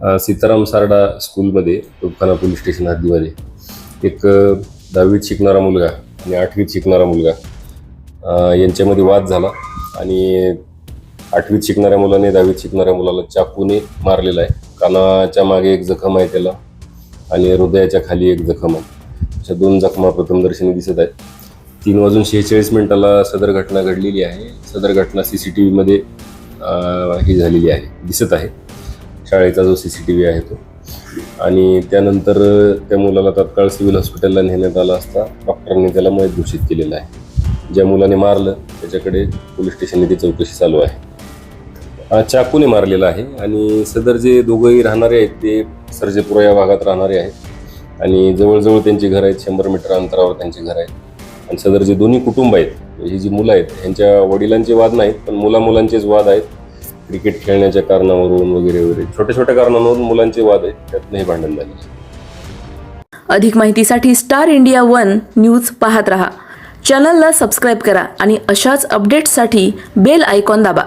सीताराम सारडा स्कूलमध्ये तोफखाना police station हद्दीमध्ये एक दहावीत शिकणारा मुलगा आणि आठवीत शिकणारा मुलगा यांच्यामध्ये वाद झाला आणि आठवीत शिकणाऱ्या मुलाने दहावीत शिकणाऱ्या मुलाला चाकूने मारलेला आहे. कानाच्या मागे एक जखम आहे त्याला आणि हृदयाच्या खाली एक जखम आहे. अशा दोन जखमा प्रथमदर्शनी दिसत आहेत. तीन वाजून शेहेचाळीस मिनिटाला सदर घटना घडलेली आहे. सदर घटना सी सी टी व्हीमध्ये ही झालेली आहे. दिसत आहे. शाळेचा जो सी सी टी व्ही आहे तो. आणि त्यानंतर त्या मुलाला तात्काळ सिव्हिल हॉस्पिटलला नेण्यात आला असता. डॉक्टरांनी त्याला मयत घोषित केलेलं आहे. ज्या मुलाने मारलं त्याच्याकडे पोलीस स्टेशनने ती चौकशी चालू आहे. चाकूने मारलेला आहे. आणि सदर जे दोघंही राहणारे आहेत ते सर्जेपुरा या भागात राहणारे आहेत. आणि जवळजवळ त्यांची घरं आहेत शंभर मीटर अंतरावर त्यांची घरं आहेत. आणि सदर जे दोन्ही कुटुंब आहेत म्हणजे ही जी मुलं आहेत यांच्या वडिलांचे वाद नाहीत पण मुला मुलांचेच वाद आहेत. क्रिकेट खेळण्याच्या कारणावरून वगैरे वगैरे. छोट्या छोट्या कारणांवरून मुलांचे वाद आहेत. त्यातनं हे भांडण झाले अधिक माहितीसाठी स्टार इंडिया वन न्यूज पाहत रहा. चॅनलला सबस्क्राईब करा आणि अशाच अपडेट्ससाठी बेल आयकॉन दाबा.